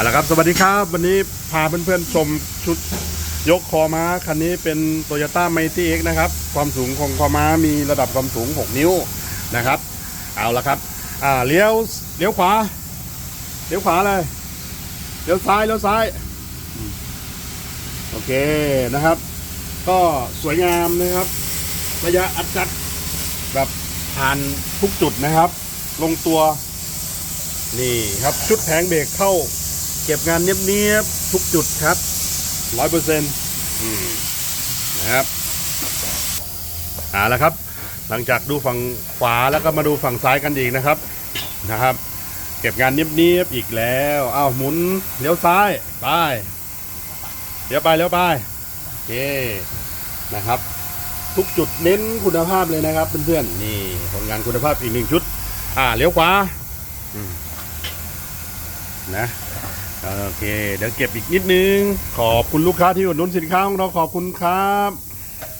เอาละครับ สวัสดีครับ วันนี้พาเพื่อนๆชมชุดยกคอม้า คันนี้เป็น Toyota m i g h t y X นะครับ ความสูงของคอม้ามีระดับความสูง 6 นิ้วนะครับ เอาละครับ อ่าเลี้ยวเลี้ยวขวา เลี้ยวขวาเลยเลี้ยวซ้ายเลี้ยวซ้าย โอเคนะครับ ก็สวยงามนะครับ ระยะอัดจัดแบบผ่านทุกจุดนะครับ ลงตัวนี่ครับชุดแผงเบรกเข้า เก็บงานเนียบๆทุกจุดครับร้อยเปอร์เซ็นต์นะครับเอาละครับ หลังจากดูฝั่งขวาแล้วก็มาดูฝั่งซ้ายกันอีกนะครับนะครับ เก็บงานเนียบๆอีกแล้วอ้าวหมุนเลี้ยวซ้ายไปเลี้ยวไปเลี้ยวไปโอเคนะครับ ทุกจุดเน้นคุณภาพเลยนะครับเพื่อนๆนี่ผลงานคุณภาพอีกหนึ่งชุด อ่าเลี้ยวขวานะ โอเค เดี๋ยวเก็บอีกนิดนึง ขอบคุณลูกค้าที่อุดหนุนสินค้าของเราขอบคุณครับ